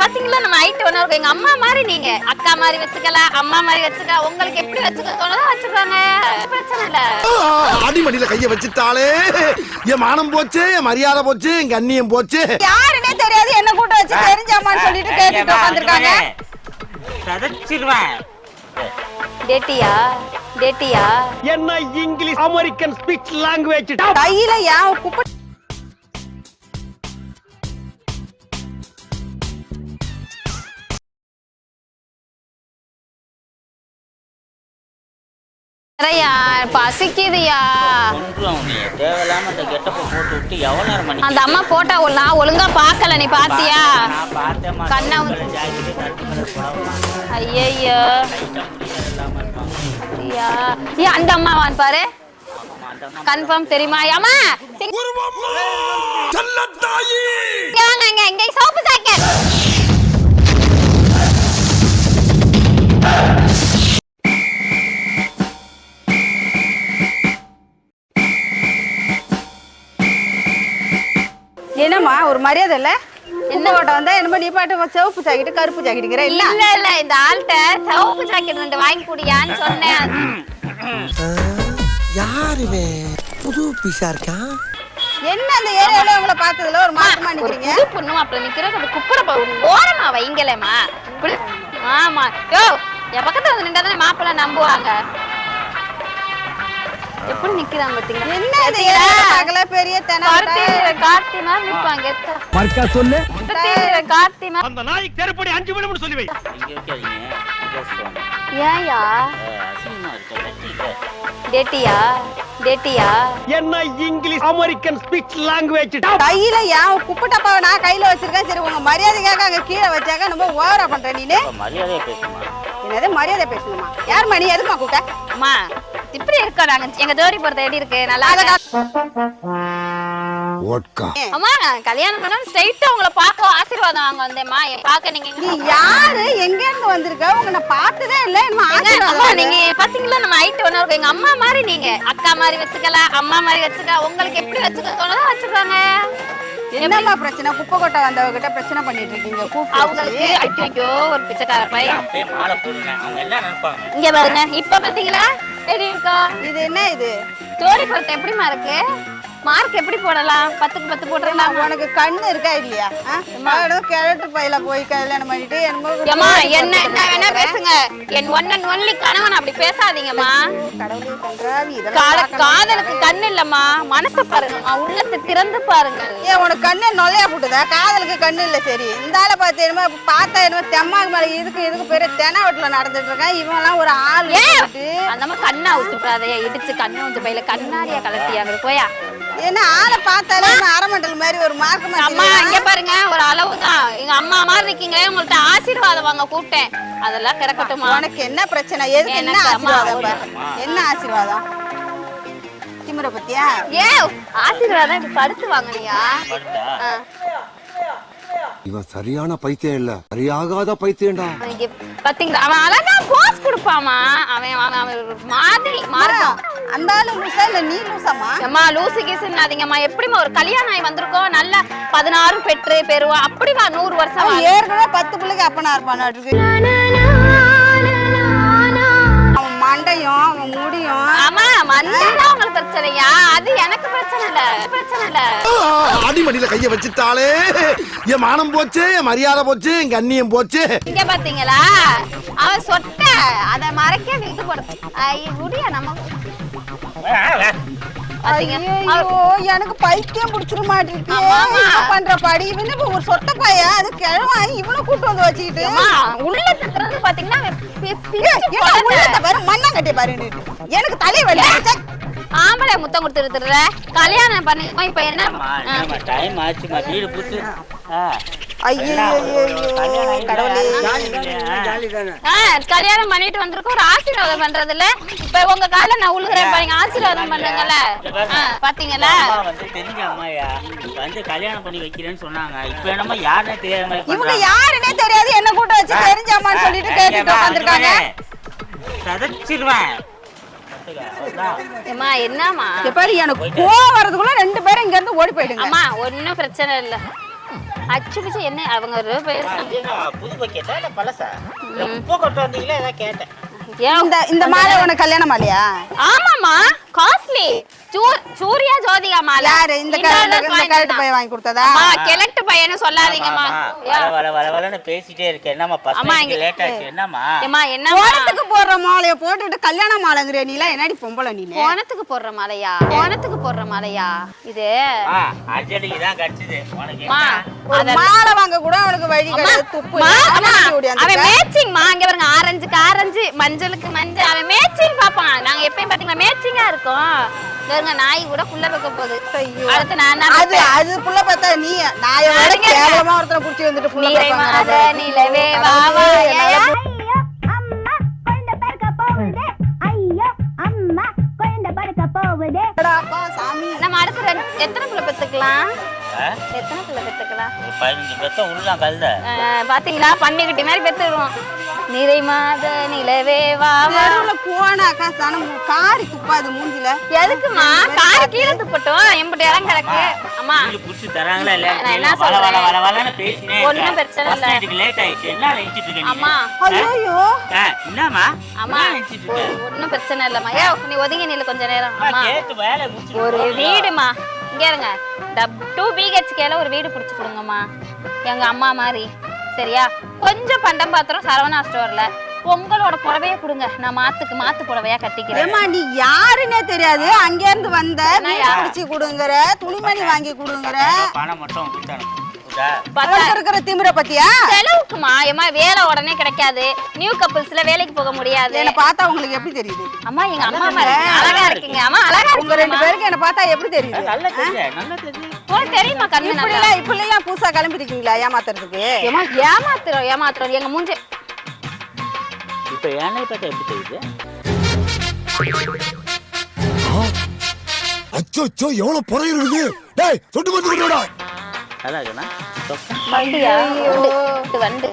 பாத்தீங்களா நம்ம ஹைட் ஒண்ணு இருக்கு எங்க அம்மா மாதிரி நீங்க. அக்கா மாதிரி வச்சுக்கலாம் அம்மா மாதிரி வச்சுக்க உங்களுக்கு எப்படி வச்சுக்க தோணுதோ வச்சுக்கோங்க. பிரச்சனை இல்ல. அடிமடியில கைய வச்சுட்டாலே. என் மானம் போச்சு என் மரியாதை போச்சு என் கண்ணியம் போச்சு. யாருன்னே தெரியாது. என்ன கூட்ட வச்சு தெரிஞ்சாமான்னு சொல்லிட்டு கேட்டுட்டு உட்காந்துருக்காங்க. சதச்சிருவேன். டேட்டியா டேட்டியா. என்ன இங்கிலீஷ் அமெரிக்கன் ஸ்பீச் லாங்குவேஜ் கையில ஏன் குப்பை நிறையா பசிக்குதுயா அந்த அம்மா போட்டா நான் ஒழுங்கா பார்க்கல நீ பாத்தியா கண்ணை ஐயா. ஏ அந்த அம்மாவான் பாரு. ஆமா, அந்த அம்மா கன்ஃபார்ம் தெரியுமா அம்மா செல்லத்தாயி! இங்க இங்க சோப்பு ஜாக்கெட் என்னம்மா ஒரு மரியாதை இல்ல? என்ன ஓட்ட வந்தா? என்னமோ நீ பாட்டு சிவப்பு ஜாக்கெட்டு கருப்பு ஜாக்கெட்டுங்கிற இல்ல இல்ல இல்ல இந்த ஆள்கிட்ட சோப்பு ஜாக்கெட் ரெண்டு வாங்கி குடியான்னு சொன்னேன். யாருவே புது பீஸா இருக்கான் என்ன அந்த ஏரியால உங்களை பார்த்ததுல? ஒரு மாசமா நிக்கிறீங்க புது பொண்ணு அப்புறம் நிக்கிறது அது குப்புற ஓரமா வைங்களேம்மா. ஆமா. யோ என் பக்கத்துல வந்து நின்றா தானே மாப்பிள்ளை நம்புவாங்க. எப்படி நிக்கிறாங்க பாத்தீங்களா? என்ன ஏரியால பார்க்கல பெரிய தென்னை கார்த்தி மாதிரி நிப்பாங்க. மர்க்கா சொல்லு. கார்த்தி மாதிரி அந்த நாய்க்கு தெருப்படி அஞ்சு விடும்னு சொல்லி வை. ஏயா. டேட்டியா? டேட்டியா? என்ன இங்கிலீஷ் அமெரிக்கன் ஸ்பீச் லாங்குவேஜ் கையில ஏன் குப்பை டப்பாவை நான் கையில வச்சிருக்கேன். சரி உங்க மரியாதைக்காக அங்க கீழே வச்சாக்க நம்ம ஓவரா பண்ற நீனு. இப்ப மரியாதையா பேசுமா? என்னது மரியாதை பேசணுமா யார் மணி எதுமா கூப்பிட்ட? அம்மா இப்படி இருக்கோம் நாங்க. எங்க ஜோடி பொறுத்த எப்படி இருக்கு? நல்லா அம்மா கல்யாணம் பண்ணா ஸ்ட்ரைட்டா உங்களை பார்க்க ஆசீர்வாதம் வாங்க வந்தேம்மா. பார்க்க நீங்க நீ யாரு? எங்க இருந்து வந்திருக்க? உங்க நான் பார்த்ததே இல்ல. அம்மா நீங்க பாத்தீங்களா? நம்ம ஹைட் ஒண்ணு இருக்கு எங்க அம்மா மாதிரி நீங்க. அக்கா மாதிரி வச்சுக்கலாம் அம்மா மாதிரி வச்சுக்க உங்களுக்கு எப்படி வச்சுக்க தோணுதோ வச்சுக்கோங்க. என்னம்மா பிரச்சனை? குப்பை கொட்டை வந்தவகிட்ட பிரச்சனை பண்ணிட்டு இருக்கீங்க. அவங்களுக்கு ஐயோ ஒரு பிச்சைக்கார பையன். இங்க பாருங்க. இப்ப பாத்தீங்களா? எப்படி இருக்கோம் இது என்ன இது? ஜோடி பொறுத்த எப்படிமா இருக்கு? மார்க் எப்படி போடலாம்? பத்துக்கு பத்து போட்டுடலாம் உனக்கு கண்ணு இருக்கா இல்லையா? மறுபடியும் கிழட்டு பையில போய் கல்யாணம் பண்ணிட்டு என்னமோ என்ன என்ன வேணா பேசுங்க. என் ஒன் அண்ட் ஒன்லி கணவன் அப்படி பேசாதீங்கம்மா. காதலுக்கு கண்ணு இல்லம்மா. மனசை பாருங்கம்மா உள்ளத்தை திறந்து பாருங்கள் ஏன் உனக்கு கண்ணு நொல்லையா போட்டுதா? காதலுக்கு கண்ணு இல்ல சரி. இந்த ஆளை பார்த்து என்னமோ பார்த்தா என்னமோ தெம்மாக்கு மேல இதுக்கு இதுக்கு பேரு தென வீட்டுல நடந்துட்டு இருக்கான். இவன்லாம் ஒரு ஆள் அந்த மாதிரி கண்ணா ஊத்துறாதையா இடிச்சு கண்ணு ஊத்து பையில கண்ணாடியா கலட்டியாங்க போயா? என்ன ஆளை பார்த்தாலே அரைமண்டல் மாதிரி ஒரு மார்க்கு அம்மா இங்க பாருங்க ஒரு அளவு தான் எங்க அம்மா மாதிரி இருக்கீங்களே உங்கள்ட்ட ஆசீர்வாதம் வாங்க கூப்பிட்டேன். அதெல்லாம் கிடக்கட்டுமா? உனக்கு என்ன பிரச்சனை? எதுக்கு என்ன ஆசீர்வாதம். என்ன ஆசீர்வாதம்? பத்தியா? ஏ ஆசீர்வாதம் இப்படி படுத்து வாங்கினியா? இவன் சரியான பைத்தியம் இல்ல. சரியாகாத பைத்தியம்டா. பாத்தீங்களா? அவன் அழகா போஸ் கொடுப்பாமா? அவன் அவன் அவன் ஒரு மாதிரி மாறும் அந்த ஆளு லூசா இல்ல நீ லூசாமா அம்மா லூசு கீசுன்னாதீங்கம்மா எப்படிம்மா ஒரு கல்யாணம் ஆகி வந்திருக்கோம்? நல்லா பதினாறு பெற்று பெறுவோம் அப்படி வா நூறு வருஷம். ஏற்கனவே பத்து பிள்ளைக்கு அப்பனா இருப்பான் அவன் மண்டையும் அவன் முடியும். ஆமா உங்களுக்கு பிரச்சனையா அது எனக்கு பிரச்சனை இல்ல. பிரச்சனை இல்ல. அடிமடியில கைய வச்சுட்டாலே. என் மானம் போச்சு என் மரியாதை போச்சு என் கண்ணியம் போச்சு. இங்க பாத்தீங்களா? அவன் சொட்ட. அத மறைக்க இது போடு ஐ முடியா நம்ம எனக்கு பைத்தியம் பிடிச்சிட மாட்டிருக்கு. பண்ற படி? இவன் இப்ப ஒரு சொட்ட பையன் அது கிழவன் இவனை கூட்டு வந்து வச்சுக்கிட்டு. உள்ள பாத்தீங்கன்னா அவன் பி- பிச்சு ஏன்னா குழந்தை. உள்ளத பாரு மண்ணாங்கட்டி பாரு எனக்கு தலைவலி. ஆம்பளை முத்தம் கொடுத்துருக்குற கல்யாணம் பண்ணி. இப்ப என்ன. டைம் ஆச்சுமா வீடு புத்து. ஐயோ ஐயோ, ஐயோ, கடவுளே. ஆ, கல்யாணம் பண்ணிட்டு வந்திருக்கோம். ஒரு ஆசீர்வாதம் பண்றது இல்ல இப்ப உங்க கால நான் உழுகுறேன் பாருங்க. ஆசீர்வாதம் பண்ணுங்கல்ல ஆ, பாத்தீங்களா? தெரிஞ்ச அம்மாயா வந்து கல்யாணம் பண்ணி வைக்கிறேன்னு சொன்னாங்க. இப்ப என்னமோ யாருன்னே தெரியாத மாதிரி இவங்க பண்றாங்க. யாருன்னே தெரியாது. என்ன கூட்ட வச்சு தெரிஞ்சாமான்னு சொல்லிட்டு கேட்டுட்டு சதச்சிருவேன். ஏம்மா என்னம்மா? பாரு எனக்கு கோவம் வரதுக்குள்ள ரெண்டு பேரும் இங்க இருந்து ஓடி போயிடுங்க. அம்மா ஒன்னும் பிரச்சனை இல்ல. அச்சு பிச்சு என்ன அவங்க ஒரு புது பக்கெட்டா இல்ல பழசா? குப்பை கொண்டு வந்தீங்களா ஏதாவது கேட்டேன். ஏன் இந்த இந்த மாலை உனக்கு கல்யாண மாலையா ஆமாமா காஸ்ட்லி சூர்யா ஜோதிகா மாலை யாரு? இந்த கரெக்ட் பையன் வாங்கி கொடுத்ததா? அம்மா கிழட்டு பையனு சொல்லாதீங்கம்மா. வர வர வர வரன்னு பேசிட்டே இருக்கேன். என்னம்மா பஸ் அம்மா, இங்க- லேட் ஆச்சு? என்னம்மா? ஏம்மா என்னம்மா போனத்துக்கு போடுற மாலையை போட்டுட்டு கல்யாண மாலைங்கிற நீல என்னடி பொம்பளை நீ போனத்துக்கு போடுற மாலையா? போனத்துக்கு போடுற மாலையா? இது அஞ்சலிக்கு தான் கிடைச்சது. உனக்கு அம்மா என்ன? ஒரு மாலை வாங்க கூட அவனுக்கு வழி கிடையாது. துப்பு. அம்மா. அவன் மேட்சிங் மா இங்க பாருங்க ஆரஞ்சுக்கு ஆரஞ்சு மஞ்சளுக்கு மஞ்சள். அவன் மேட்சிங் பாப்பான் நாங்க எப்பயும் பாத்தீங்களா மேட்சிங்கா இருக்கும் பாருங்க நாய் கூட புள்ள வைக்க போகுது அடுத்து நான் அது அது புள்ள பார்த்தா நீ அடங்க. கேவலமா ஒருத்தரை புடிச்சு வந்துட்டு புள்ள பார்ப்பாங்க. நிலவே வா? ஐயோ அம்மா பிறக்க போகுது ஐயோ அம்மா குழந்தை பிறக்க போகுது நம்ம அடுத்து எத்தனை புள்ள பெத்துக்கலாம்? எத்தனை புள்ள பதினஞ்சு பேர்த்த உள்ளலாம் கல்ல. பாத்தீங்களா? பன்னிக்குட்டி மாதிரி பெத்துருவோம் நிறை மாத நிலவே வா போனாக்கா சனம் காரி துப்பாது மூஞ்சில. எதுக்குமா காரு கீழே துப்பட்டும். எம்பிட்டு இடம் கிடக்கு. அம்மா. வீடு புடிச்சு தராங்களா இல்லையா? நான் என்ன வர வர சொல்றேன்? வர பேசினே ஒண்ணும் பிரச்சனை இல்ல. லேட் ஆயிடுச்சு. என்ன நினைச்சிட்டு இருக்க நீ அம்மா ஐயோ ஆ, என்னம்மா அம்மா ஒன்றும் பிரச்சனை இல்லைம்மா. ஏ நீ ஒதுங்கி நில்லு கொஞ்ச நேரம். அம்மா, ஒரு? வீடுமா இங்க இருங்க டூ பிஹெச்கேல ஒரு வீடு பிடிச்சி கொடுங்கம்மா. எங்க அம்மா மாதிரி. சரியா? கொஞ்சம் பண்டம் பாத்திரம் சரவணா ஸ்டோர்ல. உங்களோட புடவைய கொடுங்க. நான் மாத்துக்கு மாத்து புடவையா கட்டிக்கிறேன். ஏமா நீ யாருன்னே தெரியாது. அங்க இருந்து வந்த? வீடு பிடிச்சு கொடுங்கற துணிமணி வாங்கி கொடுங்கற. பணம் மட்டும் அவனுக்கு இருக்கிற திமிர பத்தியா? செலவுக்குமா ஏமா வேலை உடனே கிடைக்காது. நியூ கப்புள்ஸ்ல வேலைக்கு போக முடியாது. என்ன பார்த்தா உங்களுக்கு எப்படி தெரியுது? அம்மா எங்க அம்மா மாதிரி அழகா இருக்கீங்க. அம்மா அழகா உங்க ரெண்டு பேருக்கு என்ன பார்த்தா எப்படி தெரியுது? நல்லா தெரியுது, நல்லா தெரியுது. உனக்கு தெரியுமா கண்ணு இப்படி நல்லா? எல்லாம் இப்படி எல்லாம் புதுசா கிளம்பிருக்கீங்களா ஏமாத்துறதுக்கு? ஏமா ஏமாத்துறோம் ஏமாத்துறோம் எங்க மூஞ்சி. இப்ப என்னை பார்த்தா எப்படி தெரியுது? அச்சோ அச்சோ எவ்வளவு புறை இருக்குது? டேய் சொட்டு மருந்து சொக்கா. வண்டியா? வண்டு. வண்டு.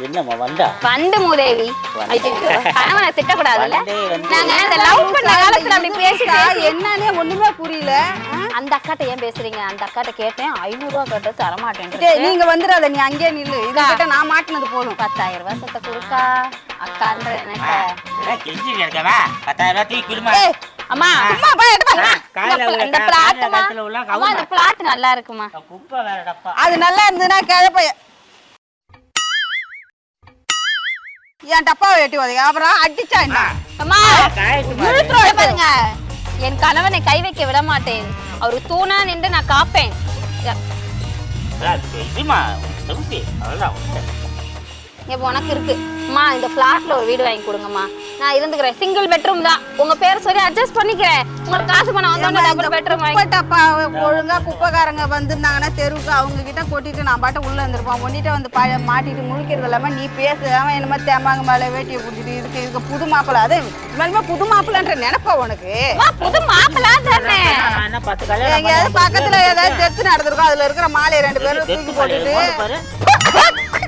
என்னம்மா வந்தா வண்டு மூதேவி. ஐயோ, கணவனை திட்டக்கூடாதுல்ல? வண்டே வந்து- நாங்க இந்த லவ் பண்ண காலத்துல அப்படி பேசி பேசி என்னன்னே ஒண்ணுமே புரியல? அந்த அக்காட்ட ஏன் பேசுறீங்க? அந்த அக்காட்ட கேட்டேன் ஐநூறு ரூபா கேட்டு தர மாட்டேன் நீங்க வந்துடாத நீ அங்கேயே நில்லு. இதுகிட்ட நான் மாட்டினது போதும். பத்தாயிரம் ரூபாய் சத்த கொடுக்கா. அக்கான்ற எனக்கு என்ன கெஞ்சி இருக்கவா? பத்தாயிரம் ரூபாய் தூக்கி அம்மா போய் எடுத்து வா. காலையில இந்த- உள்ள உள்ள அம்மா. இந்த பிளாட் நல்லா இருக்குமா? குப்பை வேற டப்பா. அது நல்லா இருந்ததுன்னா கிழப்ப என் டப்பாவை வெட்டி வதைங்க அப்புறம் அடிச்சா என்ன? அம்மா. இழுத்துறோம் பாருங்க. என் கணவனை கை வைக்க விட மாட்டேன். அவரு தூணா நின்று நான் காப்பேன். அதான் விட்டேன். இப்போ உனக்கு இருக்கு. அம்மா இந்த ஃபிளாட்ல ஒரு வீடு வாங்கி கொடுங்கம்மா. நான் இருந்துக்கிறேன். சிங்கிள் பெட்ரூம் தான். உங்க பேர் சொல்லி அட்ஜஸ்ட் பண்ணிக்கிறேன். உங்களுக்கு காசு பணம் வந்தோடனே டபுள் பெட்ரூம் வாங்கி டப்பா ஒழுங்கா குப்பைக்காரங்க வந்திருந்தாங்கன்னா தெருவுக்கு அவங்க கிட்ட கொட்டிட்டு நான் பாட்ட உள்ள இருந்திருப்போம் ஒன்னிட்ட வந்து ப மாட்டிட்டு முழிக்கிறது இல்லாம நீ பேசாம என்னமோ தேமாங்க மேல வேட்டியை பிடிச்சிட்டு இருக்கு. இதுக்கு புது மாப்பிள்ள. அது இனிமே புது மாப்பிள்ளன்ற நினைப்பா உனக்கு? புது மாப்பிள்ளை தானே. எங்கேயாவது பக்கத்துல ஏதாவது தெத்து நடந்திருக்கும். அதுல இருக்கிற மாலையை ரெண்டு பேரும் தூக்கி பாரு, போட்டுட்டு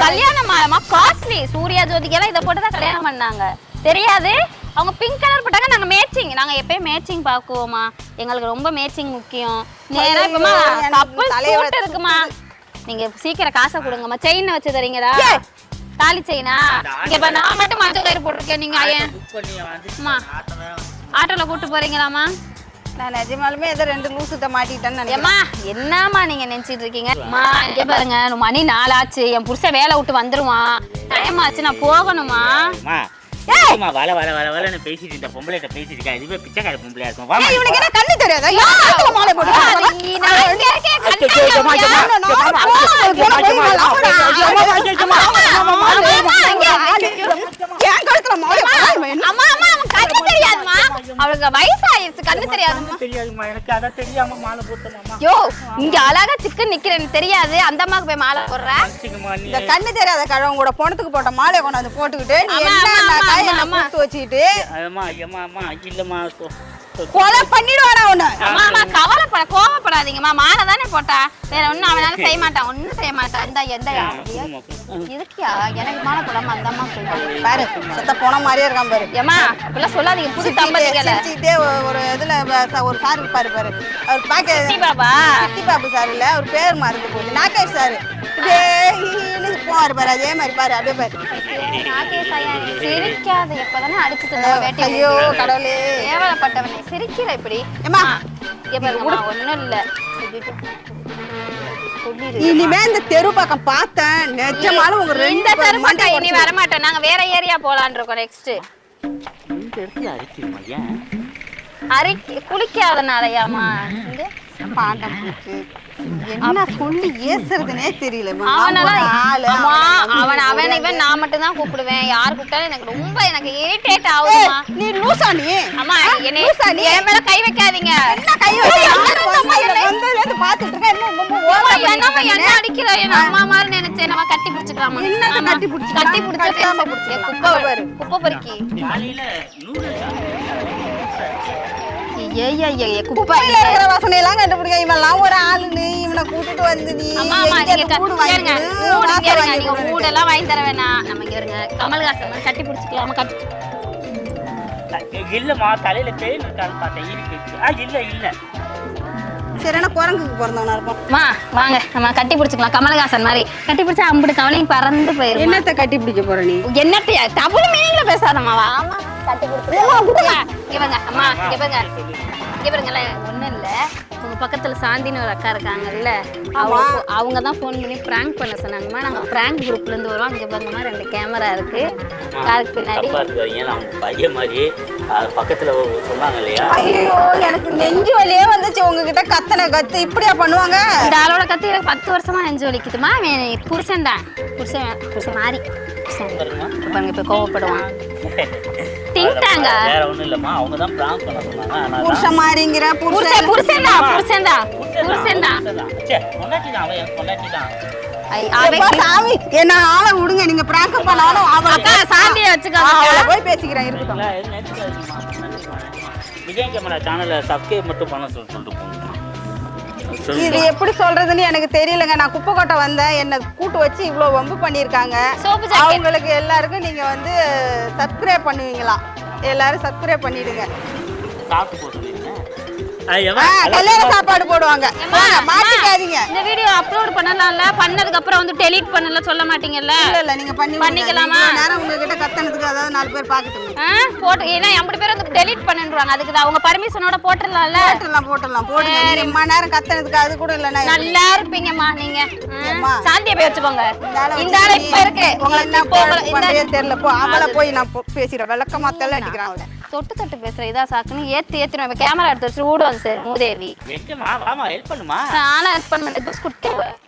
கல்யாணம் ஆமா காஸ்ட்லி சூர்யா ஜோதிகெல்லாம் இதை போட்டு தான் கல்யாணம் பண்ணாங்க. தெரியாது? அவங்க பிங்க் கலர் போட்டாங்க நாங்க மேட்சிங் நாங்க எப்பயும் மேட்சிங் பாக்குவோமா எங்களுக்கு ரொம்ப மேட்சிங் முக்கியம். நேரா எனக்கு கப்பல் சூட் இருக்குமா? நீங்க சீக்கிரம் காசை கொடுங்கம்மா. செயின் வச்சு தரீங்களா? தாலி செயினா இங்க இப்ப நான் மட்டும் மஞ்சள் கயிறு போட்டிருக்கேன் நீங்க ஏன். ஆட்டோல கூட்டு போறீங்களாமா நான் நிஜமாலுமே ஏதோ ரெண்டு லூசுட்ட மாட்டிட்டேன்னு நினைக்கிறேன் ஏம்மா என்னம்மா நீங்க நினைச்சிட்டு இருக்கீங்க அம்மா இங்க பாருங்க மணி நாலாச்சு என் புருஷன் வேலை விட்டு வந்துருவான் டைம் ஆச்சு நான் போகணுமா அம்மா, பேசிட்டு இந்த பேசிட்டு இருக்கா இதுவே பிச்சைக்கார பொம்பளையா இருக்கும் வாமா ஏய், இவனுக்கு என்ன கண்ணு தெரியாதா ஏன் கழுத்துல மாலை போட்டு போறான்? நீ நான் இங்க இருக்கேன், அவளுக்கு வயசாயிருச்சு கண்ணு தெரியாதுமா தெரியாதும்மா. எனக்கு அதான் தெரியாம மாலை போட்டேன் யோ இங்க அழகா சிக்கன் நிக்கிறேன்னு தெரியாது. அந்த அம்மாக்கு போய் மாலை போடுற? அம்மா நீ இந்த கண்ணு தெரியாத கழவன் கூட பொணத்துக்கு போட்ட மாலையை கொண்டாந்து போட்டுக்கிட்டு நீ என்ன வச்சுக்கிட்டு அம்மா அம்மா அம்மா இல்லம்மா சொ- கொலை பண்ணிடுவானா உன்னை. அம்மா கவலைப்பட கோவப்படாதீங்கம்மா மாலை தானே போட்டா? வேற ஒண்ணும் அவனால செய்ய மாட்டான் ஒண்ணும் செய்ய மாட்டான் இந்த எந்த இதுக்கியா எனக்கு மாலை போடாம அந்த அம்மா போயிட்டாங்க பாரு செத்த போன மாதிரியே இருக்கான் பாரு. ஏமா அப்படிலாம் சொல்லாதீங்க. புது தம்பதிகளை. ஒரு- ஒரு இதுல ஒரு சார் இருப்பாரு பாரு. அவர் பாக்க பாபா சித்தி பாபு சார் இல்ல அவர் பேர் மறந்து போகுது நாகேஷ் சார். இதே போவாரு பாரு அதே மாதிரி பாரு அப்படியே பாரு. நாகேஷ் ஐயா, நீ சிரிக்காத எப்பதானே அடிச்சு ஐயோ கடவுளே. கேவலப்பட்டவனே சிரிக்கிற இப்படி. பாருங்கம்மா ஒண்ணும் இல்ல இனிமே இந்த தெரு பக்கம் பார்த்தேன். நிஜமாலும் உங்க ரெண்டு பேர் தருமட்டை மண்டையை இனி வர மாட்டோம் நாங்க வேற ஏரியா போலான் இருக்கோம் நெக்ஸ்ட் இந்த இடத்துல அடிக்கணுமா ஏன்? அரி குளிக்காதனாலயாமா பாண்டம் என்ன சொல்லி ஏசுறதுனே தெரியல அவனெல்லாம் ஆளு அம்மா அவனை அவன் இவன் நான் மட்டும் தான் கூப்பிடுவேன். யார் கூப்பிட்டாலும் எனக்கு ரொம்ப எனக்கு இரிட்டேட் ஆகுதுமா நீ லூசா நீ? அம்மா என்னை லூசா நீ? என் மேல கை வைக்காதீங்க. என்ன கை இருந்து பாத்துட்டு இருக்க? என்ன ரொம்ப அம்மா, ஓவரா என்னம்மா பண்ணிட்டு என்ன அடிக்கிற? என் அம்மா மாதிரி நினைச்சேன் நம்ம கட்டி பிடிச்சுக்கலாமா ஆமா. கட்டி பிடிச்சுக்கலாம்? கட்டி பிடிச்சு குப்பை. குப்பை பொறுக்கி. குப்பையில இருக்கிற வாசனை எல்லாம் கண்டுபிடிக்க இவன்லாம் ஒரு ஆளுன்னு இவனை கூட்டிட்டு வந்து நீ அம்மா அம்மா எங்க நீங்க இருந்து கூடு வாங்கி தர வேணாம். நம்ம இங்க இருங்க. கமல்ஹாசன் மாதிரி கட்டி பிடிச்சிக்கலாமா? கட்டி. இல்லம்மா தலையில பேன் இருக்கான்னு பார்த்தேன். இருக்கு ஆ இல்ல இல்ல. சரி என்ன குரங்குக்கு பிறந்தவனா இருப்பான்? அம்மா வாங்க. நம்ம கட்டி பிடிச்சிக்கலாம். கமல்ஹாசன் மாதிரி. கட்டி பிடிச்சா அம்புட்டு கவலையும் பறந்து போயிரும்? என்னத்த கட்டி பிடிக்க போற நீ? என்னத்தையா? டபுள் மீனிங்ல பேசாதம்மா வாமா வாங்க அம்மா இங்க பாருங்க. இங்க பாருங்களே ஒண்ணும் இல்ல. உங்க பக்கத்துல சாந்தின்னு ஒரு அக்கா இருக்காங்கல்ல அவங்க அவங்க தான் ஃபோன் பண்ணி பிராங்க் பண்ண சொன்னாங்கம்மா. நாங்க பிராங்க் குரூப்ல இருந்து வரோம் இங்க பாருங்கம்மா ரெண்டு கேமரா இருக்கு. காருக்கு பின்னாடி. பையன் மாதிரி பக்கத்துல சொன்னாங்க இல்லையா? ஐயோ எனக்கு நெஞ்சு வலியே வந்துச்சு. உங்ககிட்ட கத்தனை கத்து இப்படியா பண்ணுவாங்க? இந்த ஆளோட கத்து எனக்கு பத்து வருஷமா நெஞ்சு வலிக்குதுமா புருஷன் தான் புருஷன் புருஷன் மாறி. பாருங்க இப்ப கோவப்படுவான். தின்ட்டாங்க வேற ஒண்ணும் இல்லம்மா. அவங்க தான் பிராங்க் பண்ண சொன்னாங்க. புருஷன் மாறிங்கிற புருஷன் புருஷன் தான் புருஷன் தான் புருஷன் தான் பொண்டாட்டி தான் அவன் பொண்டாட்டி தான். சாமி என்ன ஆளை விடுங்க. நீங்க பிராங்க் பண்ணாலும் அவளை அக்கா சாந்தியை வச்சுக்கோங்க. அவளை போய் பேசிக்கிறேன் இருக்கட்டும். விஜய் கேமரா சேனலை சப்ஸ்கிரைப் மட்டும் பண்ண சொல்லி சொல்லிட்டு போங்க. இது எப்படி சொல்றதுன்னு எனக்கு தெரியலங்க. நான் குப்பைக்கோட்டை வந்தேன். என்ன கூட்டு வச்சு இவ்வளோ வம்பு பண்ணியிருக்காங்க. அவங்களுக்கு எல்லாருக்கும் நீங்க வந்து சப்ஸ்கிரைப் பண்ணுவீங்களா? எல்லாரும் சப்ஸ்கிரைப் பண்ணிடுங்க. கல்யாண சாப்பாடு போடுவாங்க. மாட்டிக்காதீங்க. இந்த வீடியோ அப்லோட் பண்ணலாம்ல? பண்ணதுக்கு அப்புறம் வந்து டெலீட் பண்ணல சொல்ல மாட்டீங்கல்ல? இல்ல இல்ல நீங்க பண்ணி பண்ணிக்கலாமா? நேரம் உங்ககிட்ட கத்தனதுக்கு அதாவது நாலு பேர் பார்க்கட்டும். ஆ, போட்டு ஏன்னா ஐம்பது பேர் வந்து டெலீட் பண்ணிடுவாங்க. அதுக்கு தான் அவங்க பர்மிஷனோட போட்டுடலாம்ல? போட்டுடலாம் போட்டுடலாம். போடுங்க. நேரம் கத்தனதுக்கு அது கூட இல்லைன்னா நல்லா இருப்பீங்கம்மா நீங்க? சாந்தியை போய் வச்சுக்கோங்க. இந்த ஆளை இப்ப இருக்கு. நீ உங்களை என்ன இப்போ உங்களை- இந்த பண்றதே தெரியல. போ அவளை போய் நான் பேசிடுறேன். விளக்கமா தெல்ல அடிக்கிறான் தொட்டு தொட்டு பேசுற இதா சாக்குன்னு ஏத்து ஏத்துருவேன் இப்ப கேமரா எடுத்து வச்சு ஓடுவாங்க சார். மூதேவி. வாமா ஹெல்ப் பண்ணுமா? நானும் ஹெல்ப்